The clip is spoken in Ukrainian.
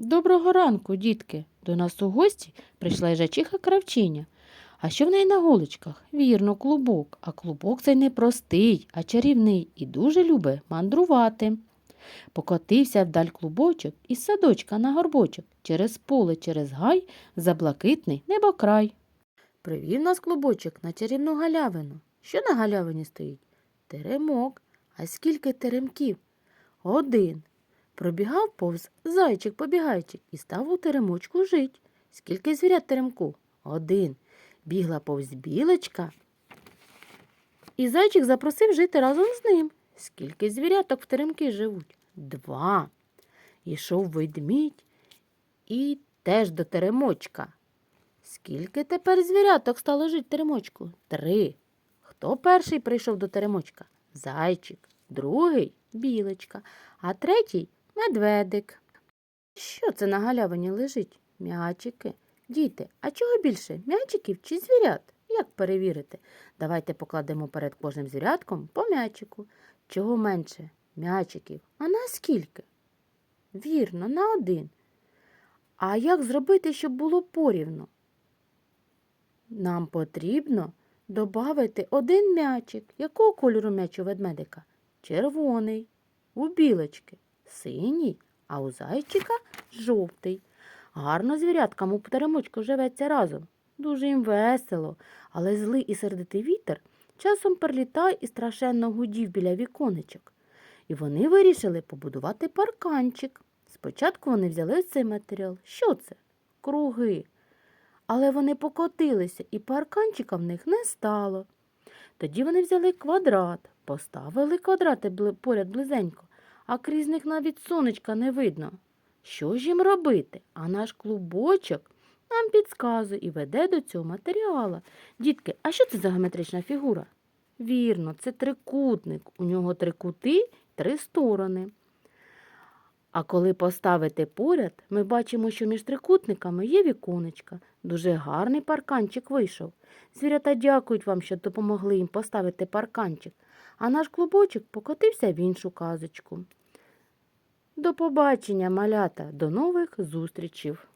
Доброго ранку, дітки. До нас у гості прийшла їжачиха кравчиня. А що в неї на голочках? Вірно, клубок. А клубок цей не простий, а чарівний і дуже любить мандрувати. Покотився вдаль клубочок із садочка на горбочок, через поле, через гай, за блакитний небокрай. Привів нас клубочок на чарівну галявину. Що на галявині стоїть? Теремок. А скільки теремків? Один. Пробігав повз зайчик побігайчик і став у теремочку жить. Скільки звірят теремку? Один. Бігла повз білочка. І зайчик запросив жити разом з ним. Скільки звіряток в теремки живуть? Два. Ішов ведмідь і теж до теремочка. Скільки тепер звіряток стало жити в теремочку? Три. Хто перший прийшов до теремочка? Зайчик, другий білочка, а третій медведик. Що це на галявині лежить? М'ячики. Діти, а чого більше? М'ячиків чи звірят? Як перевірити? Давайте покладемо перед кожним звірятком по м'ячику. Чого менше? М'ячиків. А на скільки? Вірно, на один. А як зробити, щоб було порівно? Нам потрібно додати один м'ячик. Якого кольору м'яч у ведмедика? Червоний. У білочки синій, а у зайчика жовтий. Гарно звіряткам у теремочку живеться разом. Дуже їм весело, але злий і сердитий вітер часом прилітає і страшенно гудів біля віконечок. І вони вирішили побудувати парканчик. Спочатку вони взяли цей матеріал. Що це? Круги. Але вони покотилися, і парканчика в них не стало. Тоді вони взяли квадрат, поставили квадрати поряд близенько, а крізь них навіть сонечка не видно. Що ж їм робити? А наш клубочок нам підказує і веде до цього матеріала. Дітки, а що це за геометрична фігура? Вірно, це трикутник. У нього три кути, три сторони. А коли поставити поряд, ми бачимо, що між трикутниками є віконечка. Дуже гарний парканчик вийшов. Звірята дякують вам, що допомогли їм поставити парканчик, а наш клубочок покотився в іншу казочку. До побачення, малята, до нових зустрічів!